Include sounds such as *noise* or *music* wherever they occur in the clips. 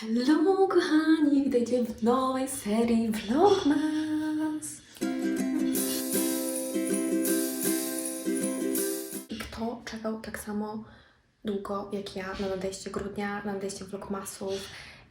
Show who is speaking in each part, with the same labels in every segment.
Speaker 1: Hello kochani, witajcie w nowej serii Vlogmas. I kto czekał tak samo długo jak ja na nadejście grudnia, na nadejście Vlogmasów?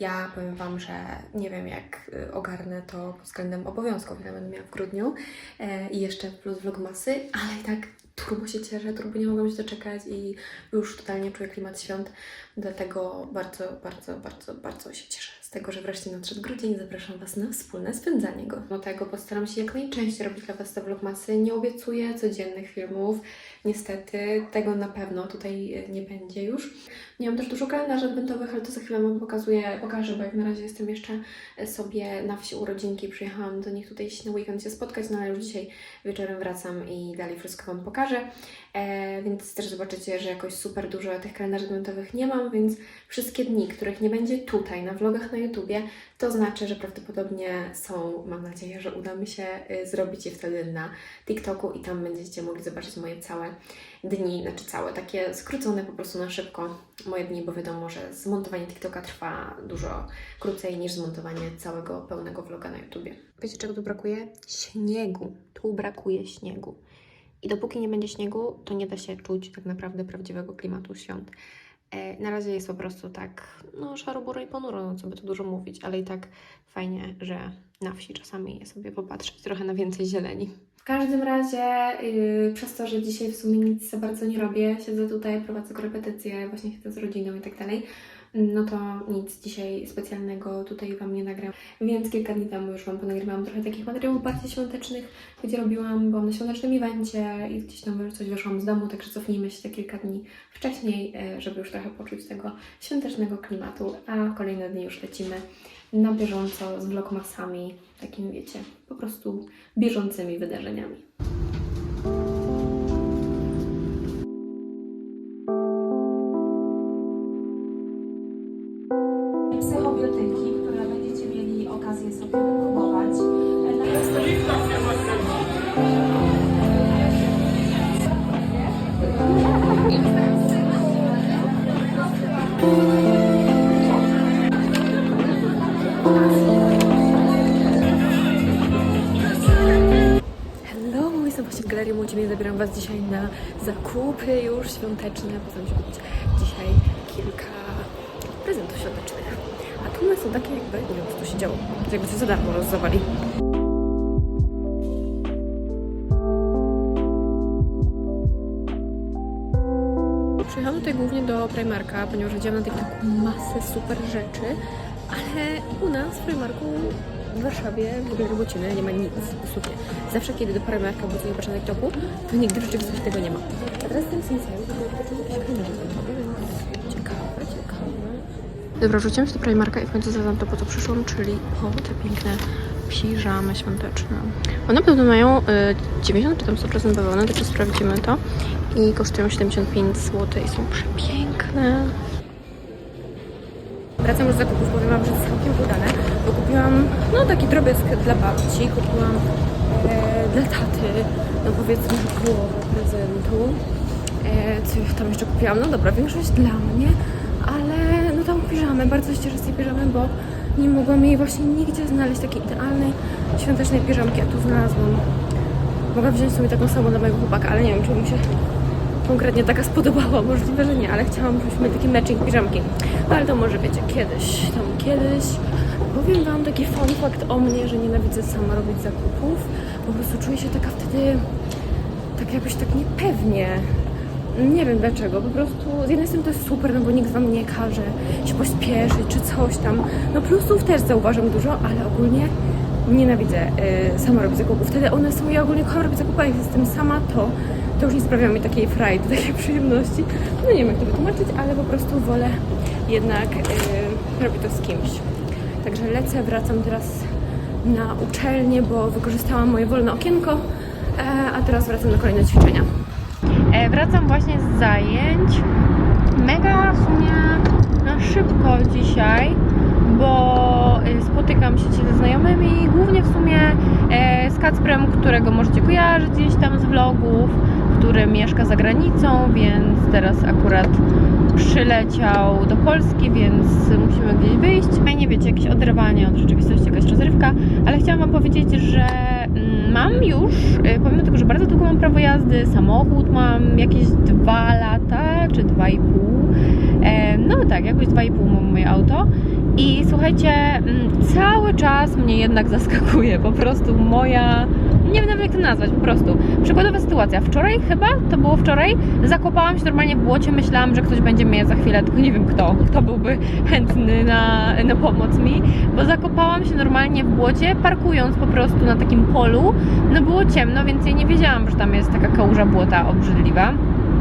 Speaker 1: Ja powiem Wam, że nie wiem jak y, ogarnę to pod względem obowiązków, ile będę miała w grudniu e, i jeszcze plus Vlogmasy, ale i tak turbo się cieszę, turbo nie mogłam się doczekać i już totalnie czuję klimat świąt. Dlatego bardzo, bardzo, bardzo, bardzo się cieszę z tego, że wreszcie nadszedł grudzień zapraszam Was na wspólne spędzanie go. Do tego postaram się jak najczęściej robić dla Was te vlogmasy. Nie obiecuję codziennych filmów. Niestety tego na pewno tutaj nie będzie już. Nie mam też dużo kalendarzy adwentowych, ale to za chwilę Wam pokazuję, pokażę, bo jak na razie jestem jeszcze sobie na wsi urodzinki. Przyjechałam do nich tutaj na weekend się spotkać, no ale już dzisiaj wieczorem wracam i dalej wszystko Wam pokażę. E, więc też zobaczycie, że jakoś super dużo tych kalendarzy adwentowych nie mam, więc wszystkie dni, których nie będzie tutaj na vlogach na YouTubie, to znaczy, że prawdopodobnie są, mam nadzieję, że uda mi się y, zrobić je wtedy na TikToku i tam będziecie mogli zobaczyć moje całe dni, znaczy całe, takie skrócone po prostu na szybko moje dni, bo wiadomo, że zmontowanie TikToka trwa dużo krócej niż zmontowanie całego pełnego vloga na YouTubie. Wiecie czego tu brakuje? Śniegu. Tu brakuje śniegu. I dopóki nie będzie śniegu, to nie da się czuć tak naprawdę prawdziwego klimatu świąt. E, Na razie jest po prostu tak, no szaro, i ponuro, no co by tu dużo mówić, ale i tak fajnie, że na wsi czasami sobie popatrzeć trochę na więcej zieleni. W każdym razie, yy, przez to, że dzisiaj w sumie nic za bardzo nie robię, siedzę tutaj, prowadzę korepetycje, właśnie siedzę z rodziną i tak dalej, no to nic dzisiaj specjalnego tutaj Wam nie nagram. Więc kilka dni temu już Wam ponagrywałam trochę takich materiałów bardziej świątecznych, gdzie robiłam, byłam na świątecznym evencie i gdzieś tam coś wyszłam z domu, także cofnijmy się te kilka dni wcześniej, e, żeby już trochę poczuć tego świątecznego klimatu, a kolejne dni już lecimy na bieżąco z vlogmasami, takimi wiecie, po prostu bieżącymi wydarzeniami. Galerii Młodzież zabieram Was dzisiaj na zakupy już świąteczne. Postaram się kupić dzisiaj kilka prezentów świątecznych. A tu one są takie jakby, nie wiem co tu się działo, jakby coś za darmo rozdawali. Głównie do Primarka, ponieważ widziałam na TikToku masę super rzeczy, ale u nas w Primarku w Warszawie, w ogóle Robociny nie ma nic, dosłownie. Zawsze kiedy do Primarka bo coś zobaczę na TikToku, to nigdy w rzeczywistości tego nie ma. A teraz ten Sinsei, to było tylko jakieś kamery więc ciekawe, ciekawe. Dobra, rzuciłam się do Primarka i w końcu znalazłam to, po co przyszłam, czyli po te piękne piżamy świąteczne. One pewno mają y, 90 czy tam 100% bawełny, także sprawdzimy to. I kosztują 75 zł i są przepiękne. Wracam z zakupów, powiem Wam, że jest całkiem udane, bo kupiłam no taki drobiazg dla babci, kupiłam e, dla taty, no powiedzmy, połowę prezentu. E, co tam jeszcze kupiłam? No dobra, większość dla mnie, piżamę, bardzo się cieszę z tej piżamy, bo nie mogłam jej właśnie nigdzie znaleźć takiej idealnej świątecznej piżamki, a tu znalazłam. Mogę wziąć sobie taką samą dla mojego chłopaka, ale nie wiem, czy mu się konkretnie taka spodobała, *laughs* możliwe, że nie, ale chciałam, żebyśmy taki matching piżamki. No ale to może wiecie, kiedyś, tam kiedyś. Powiem Wam taki fun fact o mnie, że nienawidzę sama robić zakupów. Po prostu czuję się taka wtedy, tak jakoś tak niepewnie. Nie wiem dlaczego, po prostu z jednej strony to jest super, no bo nikt Wam nie każe się pośpieszyć czy coś tam. No plusów też zauważam dużo, ale ogólnie nienawidzę y, sama robić zakupów. Wtedy one są, ja ogólnie kocham robić zakupy, jak jestem sama, to to już nie sprawia mi takiej frajdy, *laughs* takiej przyjemności. No nie wiem jak to wytłumaczyć, ale po prostu wolę jednak y, robić to z kimś. Także lecę, wracam teraz na uczelnię, bo wykorzystałam moje wolne okienko, e, a teraz wracam na kolejne ćwiczenia. E, wracam właśnie z zajęć. Mega w sumie na szybko dzisiaj, bo e, spotykam się ze znajomymi, głównie w sumie e, z Kacprem, którego możecie kojarzyć gdzieś tam z vlogów, który mieszka za granicą, więc teraz akurat przyleciał do Polski, więc musimy gdzieś wyjść. Fajnie wiecie, jakieś oderwanie od rzeczywistości, jakaś rozrywka, ale chciałam Wam powiedzieć, że mam już, y, pomimo tego, że bardzo długo mam prawo jazdy, samochód mam jakieś dwa lata, czy dwa i pół. E, No tak, jakoś dwa i pół mam moje auto. I słuchajcie, mm, cały czas mnie jednak zaskakuje po prostu moja. Nie wiem nawet jak to nazwać, po prostu. Przykładowa sytuacja. Wczoraj chyba, to było wczoraj, zakopałam się normalnie w błocie, myślałam, że ktoś będzie mnie za chwilę, tylko nie wiem kto, kto byłby chętny na, na pomoc mi, bo zakopałam się normalnie w błocie, parkując po prostu na takim polu. No było ciemno, więc ja nie wiedziałam, że tam jest taka kałuża błota obrzydliwa.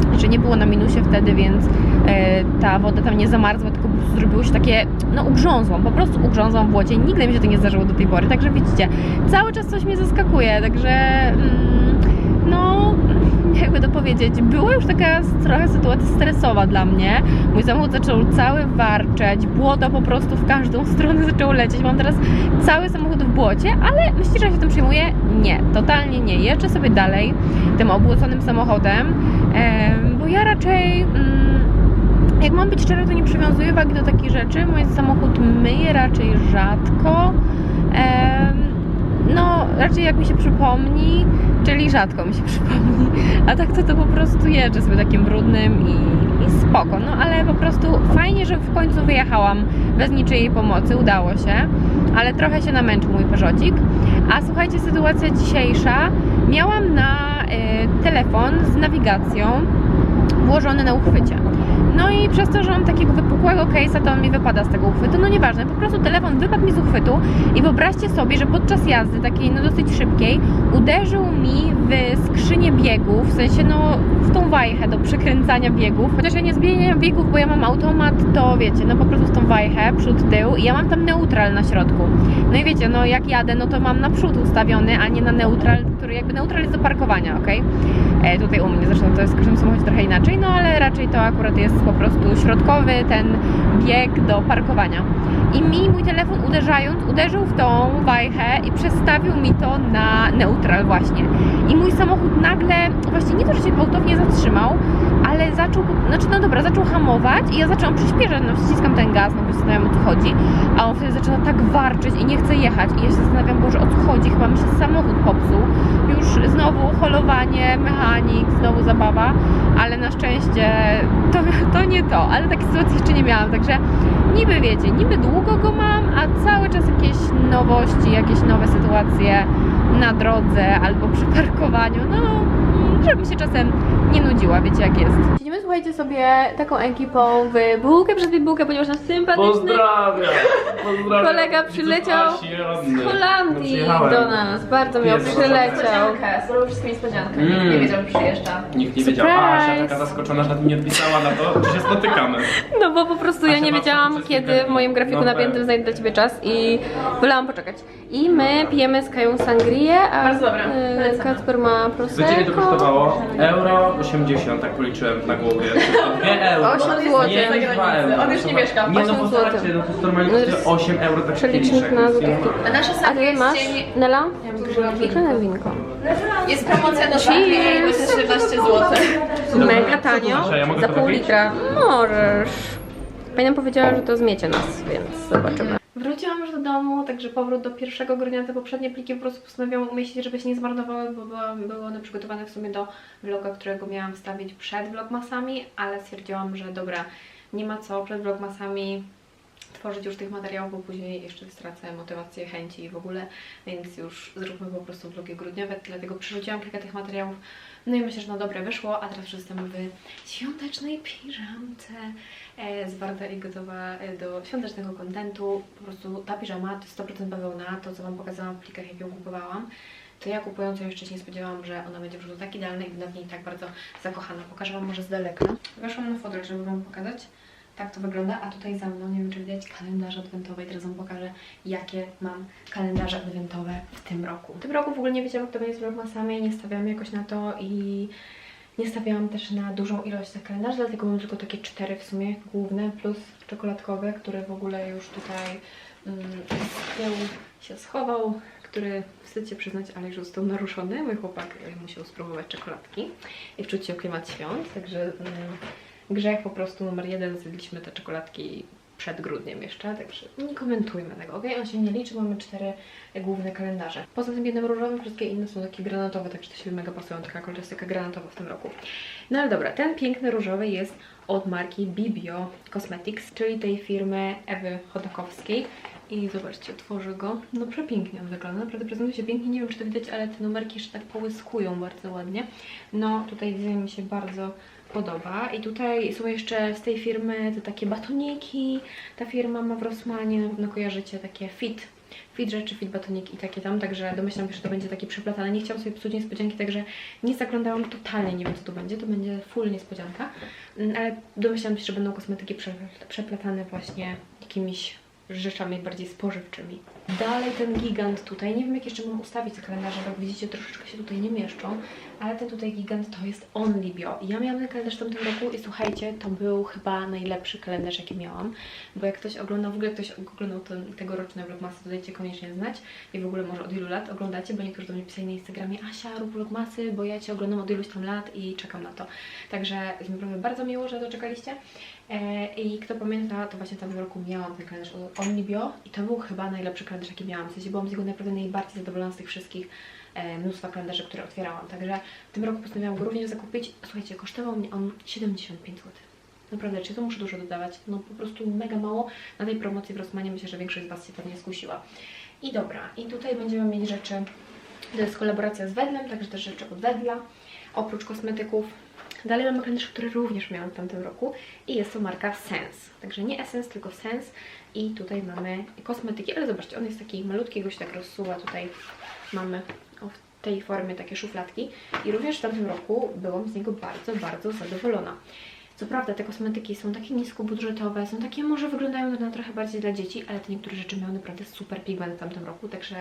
Speaker 1: Znaczy nie było na minusie wtedy, więc e, ta woda tam nie zamarzła, tylko zrobiło się takie, no ugrzązłam, po prostu ugrzązłam w błocie. Nigdy mi się to nie zdarzyło do tej pory, także widzicie, cały czas coś mnie zaskakuje, także mm, no *laughs* jakby to powiedzieć, była już taka trochę sytuacja stresowa dla mnie. Mój samochód zaczął cały warczeć, błoto po prostu w każdą *laughs* stronę zaczęło lecieć. Mam teraz cały samochód w błocie, ale myślicie, że się tym przejmuję? Nie, totalnie nie. Jeżdżę sobie dalej tym obłoconym samochodem, em, bo ja raczej... Mm, jak mam być szczera, to nie przywiązuję wagi do takich rzeczy. Mój samochód myję raczej rzadko. No, raczej jak mi się przypomni, czyli rzadko mi się *laughs* przypomni. A tak to to po prostu jeżdżę sobie takim brudnym i, i spoko. No ale po prostu fajnie, że w końcu wyjechałam bez niczyjej pomocy, udało się. Ale trochę się namęczył mój Peugeotik. A słuchajcie, sytuacja dzisiejsza. Miałam na y, telefon z nawigacją włożony na uchwycie. No i przez to, że mam takiego wypukłego case'a, to on mi wypada z tego uchwytu. No nieważne, po prostu telefon wypadł mi z uchwytu i wyobraźcie sobie, że podczas jazdy takiej no dosyć szybkiej uderzył mi w skrzynię biegów, w sensie no w tą wajchę do przekręcania biegów. Chociaż ja nie zmieniam biegów, bo ja mam automat, to wiecie, no po prostu tą wajchę, przód, tył i ja mam tam neutral na środku. No i wiecie, no jak jadę, no to mam na przód ustawiony, a nie na neutral, który jakby neutral jest do parkowania, ok? E, tutaj u mnie zresztą to jest w każdym samochodzie trochę inaczej, no ale raczej to akurat jest po prostu środkowy ten bieg do parkowania. I mi mój telefon uderzając, uderzył w tą wajchę i przestawił mi to na neutral właśnie. I mój samochód nagle, właśnie nie to, że się gwałtownie zatrzymał, ale zaczął, znaczy no dobra, zaczął hamować i ja zaczęłam przyspieszać, no wciskam ten gaz, no bo zastanawiam o co chodzi, a on wtedy zaczyna tak warczyć i nie chce jechać. I ja się zastanawiam, Boże, o co chodzi, chyba mi się samochód popsuł, już znowu holowanie, mechanik, znowu zabawa, ale na szczęście to, to nie to, ale takiej sytuacji jeszcze nie miałam, także niby wiecie, niby długo go mam, a cały czas jakieś nowości, jakieś nowe sytuacje na drodze albo przy parkowaniu, no żebym się czasem nie nudziła, wiecie jak jest. Siedzimy, słuchajcie sobie taką ekipą w bułkę przez bułkę, ponieważ nasz sympatyczny
Speaker 2: Pozdrawiam! Pozdrawiam.
Speaker 1: kolega przyleciał z Holandii do nas, bardzo miał
Speaker 2: Jest
Speaker 1: przyleciał.
Speaker 3: Zrobił wszystko niespodziankę.
Speaker 2: Mm.
Speaker 3: Nikt nie wiedział, że przyjeżdża.
Speaker 2: Nikt nie wiedział.
Speaker 1: Surprise!
Speaker 2: Asia taka zaskoczona, że nawet mi nie odpisała na to, czy się spotykamy.
Speaker 1: No bo po prostu ja
Speaker 2: Asia
Speaker 1: nie
Speaker 2: ma
Speaker 1: wiedziałam, kiedy w moim grafiku
Speaker 2: No
Speaker 1: napiętym
Speaker 2: pewnie.
Speaker 1: znajdę dla Ciebie czas i wolałam poczekać. I my pijemy z Kają sangrię, a
Speaker 3: Bardzo dobra, polecamy.
Speaker 1: Kacper ma
Speaker 2: Do ciebie to
Speaker 1: prosecco.
Speaker 2: kosztowało euro 80, tak policzyłem na głowie. Nie *laughs* euro.
Speaker 1: Osiem
Speaker 2: nie,
Speaker 1: złotych.
Speaker 2: Nie, dwa euro.
Speaker 3: On już nie mieszka.
Speaker 2: Nie no,
Speaker 1: Osiem
Speaker 2: bo
Speaker 1: złotych.
Speaker 2: słuchajcie, no to jest normalnie kosztuje 8 euro tak
Speaker 1: Przelicznik
Speaker 2: kieliszek,
Speaker 1: na
Speaker 2: więc
Speaker 1: złotówki.
Speaker 3: A nasza
Speaker 1: A ty
Speaker 3: jest
Speaker 1: masz, Nela?
Speaker 3: Dużo
Speaker 1: Żadne winko.
Speaker 3: Jest promocja do bo jest 17 zł.
Speaker 1: Mega tanio,
Speaker 2: ja mogę
Speaker 1: za
Speaker 2: to
Speaker 1: pół litra. Możesz. Pani nam powiedziała, że to zmiecie nas, więc zobaczymy. Wróciłam już do domu, także powrót do 1 grudnia. Te poprzednie pliki po prostu postanowiłam umieścić, żeby się nie zmarnowały, bo były one przygotowane w sumie do vloga, którego miałam wstawić przed vlogmasami, ale stwierdziłam, że dobra, nie ma co przed vlogmasami tworzyć już tych materiałów, bo później jeszcze stracę motywację, chęci i w ogóle, więc już zróbmy po prostu vlogi grudniowe, dlatego przerzuciłam kilka tych materiałów. No i myślę, że na dobre wyszło, a teraz już jestem w świątecznej piżamce, e, zwarta i gotowa e, do świątecznego kontentu. Po prostu ta piżama to jest 100% bawełna, to co Wam pokazałam w plikach, jak ją kupowałam. To ja kupując ją jeszcze nie spodziewałam, że ona będzie po prostu tak idealna i będę w niej tak bardzo zakochana. Pokażę Wam może z daleka. Weszłam na fotel, żeby Wam pokazać. Tak to wygląda, a tutaj za mną, nie wiem czy widać, kalendarz adwentowy. I teraz Wam pokażę, jakie mam kalendarze adwentowe w tym roku. W tym roku w ogóle nie wiedziałam, jak to będzie z vlogmasami, nie stawiałam jakoś na to i nie stawiałam też na dużą ilość tych kalendarzy, dlatego mam tylko takie cztery w sumie główne, plus czekoladkowe, które w ogóle już tutaj mm, z tyłu się schował, który wstyd się przyznać, ale już został naruszony. Mój chłopak e, musiał spróbować czekoladki i wczuć się w klimat świąt, także mm, grzech po prostu numer jeden, zjedliśmy te czekoladki przed grudniem jeszcze, także nie komentujmy tego, ok? On się nie liczy, mamy cztery główne kalendarze. Poza tym jednym różowym, wszystkie inne są takie granatowe, także to się mega pasują, taka kolorystyka granatowa w tym roku. No ale dobra, ten piękny różowy jest od marki Bibio Cosmetics, czyli tej firmy Ewy Chodakowskiej. I zobaczcie, otworzę go. No przepięknie on wygląda, naprawdę prezentuje się pięknie. Nie wiem, czy to widać, ale te numerki jeszcze tak połyskują bardzo ładnie. No tutaj design mi się bardzo podoba. I tutaj są jeszcze z tej firmy te takie batoniki. Ta firma ma w Rossmanie, na pewno kojarzycie, takie fit. Fit rzeczy, fit batoniki i takie tam, także domyślam się, że to będzie takie przeplatane. Nie chciałam sobie psuć niespodzianki, także nie zaglądałam totalnie, nie wiem co to będzie. To będzie full niespodzianka, Mm, ale domyślam się, że będą kosmetyki prze- przeplatane właśnie jakimiś rzeczami bardziej spożywczymi. Dalej ten gigant tutaj, nie wiem jak jeszcze mam ustawić te kalendarze, bo jak widzicie troszeczkę się tutaj nie mieszczą, ale ten tutaj gigant to jest Only Bio. Ja miałam ten kalendarz w tamtym roku i słuchajcie, to był chyba najlepszy kalendarz jaki miałam, bo jak ktoś oglądał, w ogóle ktoś oglądał ten, tegoroczne vlogmasy, to dajcie koniecznie znać i w ogóle może od ilu lat oglądacie, bo niektórzy do mnie pisali na Instagramie Asia, rób vlogmasy, bo ja Cię oglądam od iluś tam lat i czekam na to. Także jest mi naprawdę bardzo miło, że doczekaliście. E, I kto pamięta, to właśnie w tamtym roku miałam ten kalendarz od Omnibio i to był chyba najlepszy kalendarz, jaki miałam. W sensie byłam z niego naprawdę najbardziej zadowolona z tych wszystkich mnóstwa kalendarzy, które otwierałam. Także w tym roku postanowiłam go również zakupić. Słuchajcie, kosztował mnie on 75 zł. Naprawdę, czy to muszę dużo dodawać? No po prostu mega mało. Na tej promocji w Rossmanie myślę, że większość z Was się pewnie skusiła. I dobra, i tutaj będziemy mieć rzeczy, to jest kolaboracja z Wedlem, także też rzeczy od Wedla, oprócz kosmetyków. Dalej mamy kalendarz, który również miałam w tamtym roku i jest to marka Sense. Także nie Essence, tylko Sense i tutaj mamy kosmetyki, ale zobaczcie, on jest taki malutki, go się tak rozsuwa. Tutaj mamy w tej formie takie szufladki i również w tamtym roku byłam z niego bardzo, bardzo zadowolona. Co prawda te kosmetyki są takie niskobudżetowe, są takie, może wyglądają na trochę bardziej dla dzieci, ale te niektóre rzeczy miały naprawdę super pigment w tamtym roku, także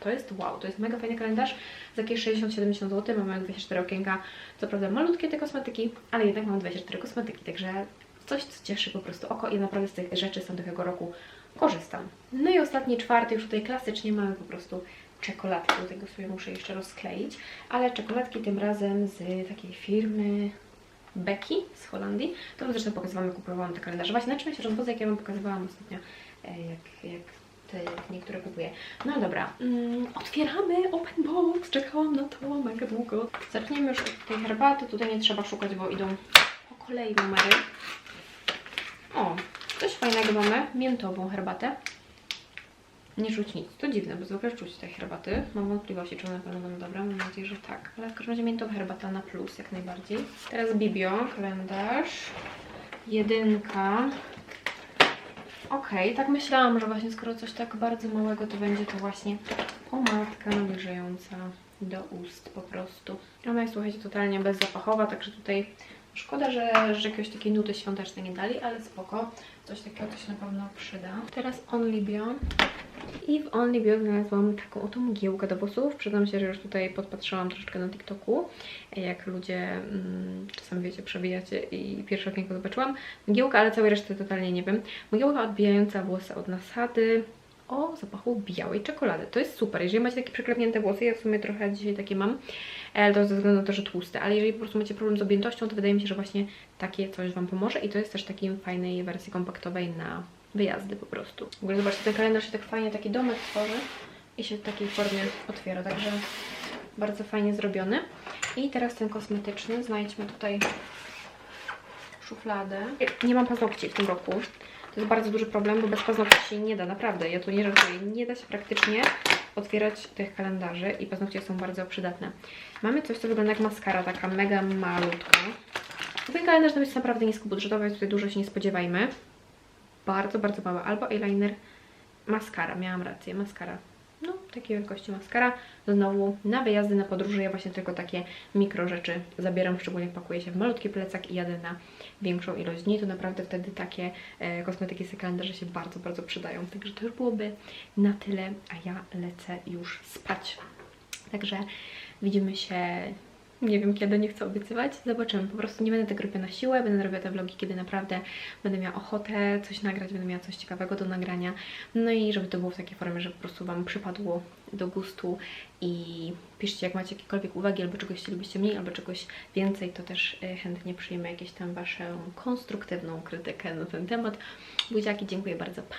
Speaker 1: to jest wow, to jest mega fajny kalendarz. Za jakieś 60-70 zł mamy 24 okienka. Co prawda malutkie te kosmetyki, ale jednak mam 24 kosmetyki, także coś, co cieszy po prostu oko i naprawdę z tych rzeczy z tamtego roku korzystam. No i ostatni, czwarty, już tutaj klasycznie mamy po prostu czekoladki. Do tego sobie muszę jeszcze rozkleić, ale czekoladki tym razem z takiej firmy Becky z Holandii. Wam zresztą pokazywałam, jak kupowałam te kalendarze. Właśnie na czym się rozwodzę, jak ja Wam pokazywałam ostatnio, e, jak, jak te niektóre kupuję. No dobra, mm, otwieramy open box. Czekałam na to mega długo. Zacznijmy już od tej herbaty. Tutaj nie trzeba szukać, bo idą po kolei numery. O, coś fajnego mamy. Miętową herbatę. Nie czuć nic. To dziwne, bo zwykle czuć tej herbaty. Mam wątpliwości, czy one będą dobre. Mam nadzieję, że tak. Ale w każdym razie miętowa herbata na plus, jak najbardziej. Teraz Bibio, kalendarz. Jedynka. Okej, tak myślałam, że właśnie skoro coś tak bardzo małego, to będzie to właśnie pomadka nawilżająca do ust po prostu. Ona jest, słuchajcie, totalnie bezzapachowa, także tutaj szkoda, że, że jakiegoś takiej nuty świątecznej nie dali, ale spoko. Coś takiego to się na pewno przyda. Teraz Only Bio. I w Only Bio znalazłam taką oto mgiełkę do włosów. Przyznam się, że już tutaj podpatrzyłam troszeczkę na TikToku, jak ludzie mm, czasem, wiecie, przewijacie i pierwsze okienko zobaczyłam. Mgiełka, ale całej reszty totalnie nie wiem. Mgiełka odbijająca włosy od nasady o zapachu białej czekolady. To jest super. Jeżeli macie takie przeklepnięte włosy, ja w sumie trochę dzisiaj takie mam, ale to ze względu na to, że tłuste, ale jeżeli po prostu macie problem z objętością, to wydaje mi się, że właśnie takie coś Wam pomoże i to jest też takiej fajnej wersji kompaktowej na wyjazdy po prostu. W ogóle zobaczcie, ten kalendarz się tak fajnie, taki domek tworzy i się w takiej formie otwiera, także bardzo fajnie zrobiony. I teraz ten kosmetyczny, znajdźmy tutaj szufladę. Nie mam paznokci w tym roku. To jest bardzo duży problem, bo bez paznokci nie da, naprawdę. Ja tu nie żartuję. Nie da się praktycznie otwierać tych kalendarzy i paznokcie są bardzo przydatne. Mamy coś, co wygląda jak maskara, taka mega malutka. Ten kalendarz jest naprawdę niskobudżetowy, tutaj dużo się nie spodziewajmy. Bardzo, bardzo mały. Albo eyeliner, maskara. Miałam rację, maskara. Takiej wielkości maskara. Znowu na wyjazdy, na podróże ja właśnie tylko takie mikro rzeczy zabieram, szczególnie pakuję się w malutki plecak i jadę na większą ilość dni, to naprawdę wtedy takie e, kosmetyki z kalendarza się bardzo, bardzo przydają. Także to już byłoby na tyle, a ja lecę już spać. Także widzimy się Nie wiem kiedy, nie chcę obiecywać. Zobaczymy. Po prostu nie będę tego robiła na siłę, będę robiła te vlogi, kiedy naprawdę będę miała ochotę coś nagrać, będę miała coś ciekawego do nagrania. No i żeby to było w takiej formie, że po prostu Wam przypadło do gustu i piszcie, jak macie jakiekolwiek uwagi, albo czegoś chcielibyście mniej, albo czegoś więcej, to też y, chętnie przyjmę jakieś tam Waszą konstruktywną krytykę na ten temat. Buziaki, dziękuję bardzo. Pa!